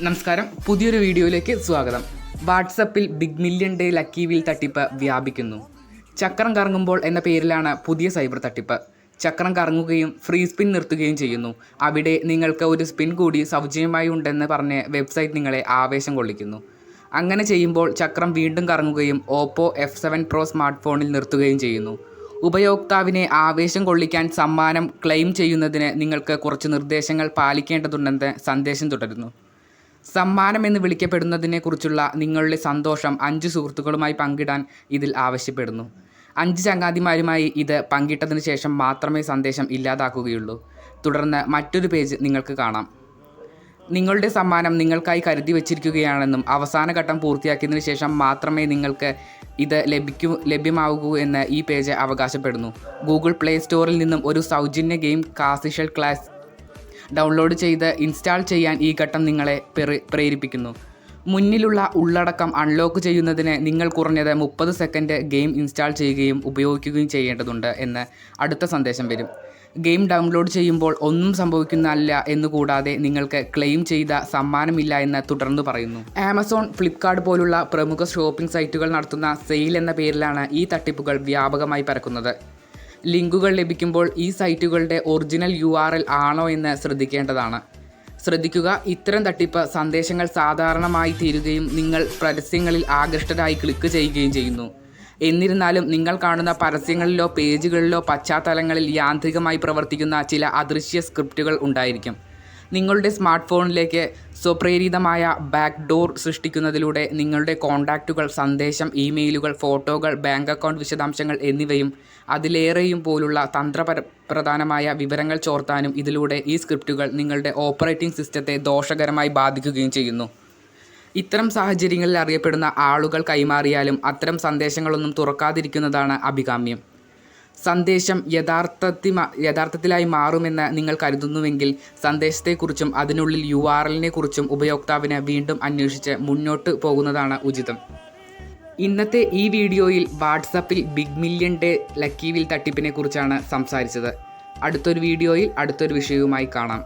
നമസ്കാരം. പുതിയൊരു വീഡിയോയിലേക്ക് സ്വാഗതം. വാട്സപ്പിൽ big million day lucky wheel തട്ടിപ്പ് വ്യാപിക്കുന്നു. ചക്രം കറങ്ങുമ്പോൾ എന്ന പേരിലാണ് പുതിയ സൈബർ തട്ടിപ്പ്. ചക്രം കറങ്ങുകയും ഫ്രീ സ്പിൻ നിർത്തുകയും ചെയ്യുന്നു. അവിടെ നിങ്ങൾക്ക് ഒരു സ്പിൻ കൂടി സൗജന്യമായി ഉണ്ടെന്ന് പറഞ്ഞ് വെബ്സൈറ്റ് നിങ്ങളെ ആവേശം കൊള്ളിക്കുന്നു. അങ്ങനെ ചെയ്യുമ്പോൾ ചക്രം വീണ്ടും കറങ്ങുകയും Oppo F seven pro smart ഫോണിൽ നിർത്തുകയും ചെയ്യുന്നു. ഉപയോക്താവിനെ ആവേശം കൊള്ളിക്കാൻ സമ്മാനം ക്ലെയിം ചെയ്യുന്നതിന് നിങ്ങൾക്ക് കുറച്ച് നിർദ്ദേശങ്ങൾ പാലിക്കേണ്ടതുണ്ടെന്ന് സന്ദേശം തുടരുന്നു. സമ്മാനം എന്ന് വിളിക്കപ്പെടുന്നതിനെക്കുറിച്ചുള്ള നിങ്ങളുടെ സന്തോഷം അഞ്ച് സുഹൃത്തുക്കളുമായി പങ്കിടാൻ ഇതിൽ ആവശ്യപ്പെടുന്നു. അഞ്ച് ചങ്ങാതിമാരുമായി ഇത് പങ്കിട്ടതിന് ശേഷം മാത്രമേ സന്ദേശം ഇല്ലാതാക്കുകയുള്ളൂ. തുടർന്ന് മറ്റൊരു പേജ് നിങ്ങൾക്ക് കാണാം. നിങ്ങളുടെ സമ്മാനം നിങ്ങൾക്കായി കരുതി വച്ചിരിക്കുകയാണെന്നും അവസാന ഘട്ടം പൂർത്തിയാക്കിയതിന് ശേഷം മാത്രമേ നിങ്ങൾക്ക് ഇത് ലഭിക്കൂ ലഭ്യമാകൂ എന്ന് ഈ പേജ് അവകാശപ്പെടുന്നു. ഗൂഗിൾ പ്ലേ സ്റ്റോറിൽ നിന്നും ഒരു സൗജന്യ ഗെയിം കാസിഷൽ ക്ലാസ് ഡൗൺലോഡ് ചെയ്ത് ഇൻസ്റ്റാൾ ചെയ്യാൻ ഈ ഘട്ടം നിങ്ങളെ പ്രേരിപ്പിക്കുന്നു. മുന്നിലുള്ള ഉള്ളടക്കം അൺലോക്ക് ചെയ്യുന്നതിന് നിങ്ങൾ കുറഞ്ഞത് മുപ്പത് സെക്കൻഡ് ഗെയിം ഇൻസ്റ്റാൾ ചെയ്യുകയും ഉപയോഗിക്കുകയും ചെയ്യേണ്ടതുണ്ട് എന്ന് അടുത്ത സന്ദേശം വരും. ഗെയിം ഡൗൺലോഡ് ചെയ്യുമ്പോൾ ഒന്നും സംഭവിക്കുന്നതല്ല എന്നുകൂടാതെ നിങ്ങൾക്ക് ക്ലെയിം ചെയ്ത സമ്മാനമില്ല എന്ന് തുടർന്ന് പറയുന്നു. ആമസോൺ ഫ്ലിപ്കാർട്ട് പോലുള്ള പ്രമുഖ ഷോപ്പിംഗ് സൈറ്റുകൾ നടത്തുന്ന സെയിൽ എന്ന പേരിലാണ് ഈ തട്ടിപ്പുകൾ വ്യാപകമായി പരക്കുന്നത്. ലിങ്കുകൾ ലഭിക്കുമ്പോൾ ഈ സൈറ്റുകളുടെ ഒറിജിനൽ യു ആണോ എന്ന് ശ്രദ്ധിക്കേണ്ടതാണ്. ശ്രദ്ധിക്കുക ഇത്തരം തട്ടിപ്പ് സന്ദേശങ്ങൾ സാധാരണമായി തീരുകയും നിങ്ങൾ പരസ്യങ്ങളിൽ ആകൃഷ്ടരായി ക്ലിക്ക് ചെയ്യുകയും ചെയ്യുന്നു. എന്നിരുന്നാലും നിങ്ങൾ കാണുന്ന പരസ്യങ്ങളിലോ പേജുകളിലോ പശ്ചാത്തലങ്ങളിൽ യാന്ത്രികമായി പ്രവർത്തിക്കുന്ന ചില അദൃശ്യ സ്ക്രിപ്റ്റുകൾ ഉണ്ടായിരിക്കും. നിങ്ങളുടെ സ്മാർട്ട് ഫോണിലേക്ക് സ്വപ്രേരിതമായ ബാക്ക് ഡോർ സൃഷ്ടിക്കുന്നതിലൂടെ നിങ്ങളുടെ കോൺടാക്റ്റുകൾ സന്ദേശം ഇമെയിലുകൾ ഫോട്ടോകൾ ബാങ്ക് അക്കൗണ്ട് വിശദാംശങ്ങൾ എന്നിവയും അതിലേറെയും പോലുള്ള തന്ത്രപര പ്രധാനമായ വിവരങ്ങൾ ചോർത്താനും ഇതിലൂടെ ഈ സ്ക്രിപ്റ്റുകൾ നിങ്ങളുടെ ഓപ്പറേറ്റിംഗ് സിസ്റ്റത്തെ ദോഷകരമായി ബാധിക്കുകയും ചെയ്യുന്നു. ഇത്തരം സാഹചര്യങ്ങളിൽ അറിയപ്പെടുന്ന ആളുകൾ കൈമാറിയാലും അത്തരം സന്ദേശങ്ങളൊന്നും തുറക്കാതിരിക്കുന്നതാണ് അഭികാമ്യം. സന്ദേശം യഥാർത്ഥത്തി യഥാർത്ഥത്തിലായി മാറുമെന്ന് നിങ്ങൾ കരുതുന്നുവെങ്കിൽ സന്ദേശത്തെക്കുറിച്ചും അതിനുള്ളിൽ യു ആർ എല്ലിനെ കുറിച്ചും ഉപയോക്താവിന് വീണ്ടും അന്വേഷിച്ച് മുന്നോട്ട് പോകുന്നതാണ് ഉചിതം. ഇന്നത്തെ ഈ വീഡിയോയിൽ വാട്സപ്പിൽ big million day lucky wheel തട്ടിപ്പിനെ കുറിച്ചാണ് സംസാരിച്ചത്. അടുത്തൊരു വീഡിയോയിൽ അടുത്തൊരു വിഷയവുമായി കാണാം.